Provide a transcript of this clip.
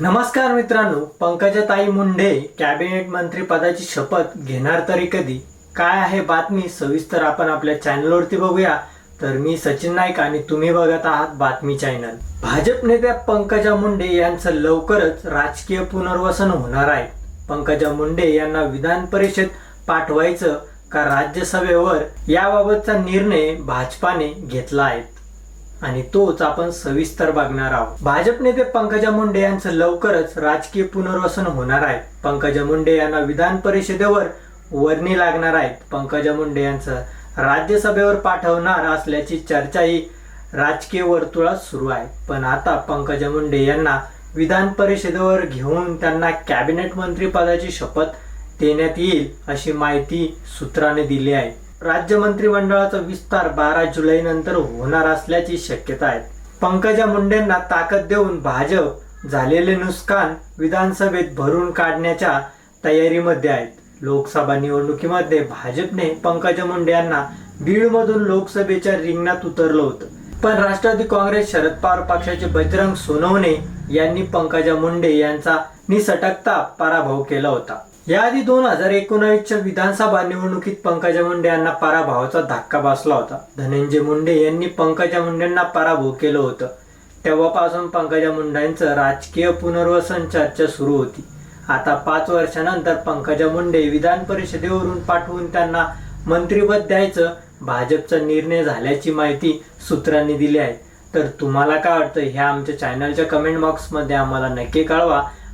नमस्कार मित्रांनो पंकजाताई मुंडे कॅबिनेट मंत्री पदाची शपथ घेणार तरी कधी? काय आहे बातमी? सविस्तर आपण आपल्या चॅनलवरती बघूया. तर मी सचिन नाईक आणि तुम्ही बघत आहात बातमी चॅनल. भाजप नेत्या पंकजा मुंडे यांचं लवकरच राजकीय पुनर्वसन होणार आहे. पंकजा मुंडे यांना विधान परिषद पाठवायचं का राज्यसभेवर याबाबतचा निर्णय भाजपाने घेतला आहे? आणि तोच आपण सविस्तर बघणार आहोत. भाजप नेते पंकजा मुंडे यांचं लवकरच राजकीय पुनर्वसन होणार आहे. पंकजा मुंडे यांना विधान परिषदेवर वर्णी लागणार आहेत. पंकजा मुंडे यांचं राज्यसभेवर पाठवणार असल्याची चर्चाही राजकीय वर्तुळात सुरू आहे. पण आता पंकजा मुंडे यांना विधान परिषदेवर घेऊन त्यांना कॅबिनेट मंत्री पदाची शपथ देण्यात येईल अशी माहिती सूत्राने दिली आहे. राज्य मंत्रिमंडळाचा विस्तार बारा जुलै नंतर होणार असल्याची शक्यता आहे. पंकजा मुंडेंना ताकद देऊन भाजप झालेले नुकसान विधानसभेत भरून काढण्याच्या तयारीमध्ये आहेत. लोकसभा निवडणुकीमध्ये भाजपने पंकजा मुंडे यांना बीडमधून लोकसभेच्या रिंगणात उतरलं होतं. पण राष्ट्रवादी काँग्रेस शरद पवार पक्षाचे बजरंग सोनवणे यांनी पंकजा मुंडे यांचा निसटकता पराभव केला होता. याआधी दोन हजार एकोणावीसच्या विधानसभा निवडणुकीत पंकजा मुंडे यांना पराभवाचा धक्का बसला होता. धनंजय मुंडे यांनी पंकजा मुंडेंना पराभव केलं होतं. तेव्हापासून पंकजा मुंडेंचं राजकीय पुनर्वसन चर्चा सुरू होती. आता पाच वर्षानंतर पंकजा मुंडे विधान परिषदेवरून पाठवून त्यांना मंत्रिपद द्यायचं भाजपचा निर्णय झाल्याची माहिती सूत्रांनी दिली आहे. तर तुम्हाला काय वाटतं ह्या आमच्या चॅनलच्या कमेंट बॉक्समध्ये आम्हाला नक्की कळवा.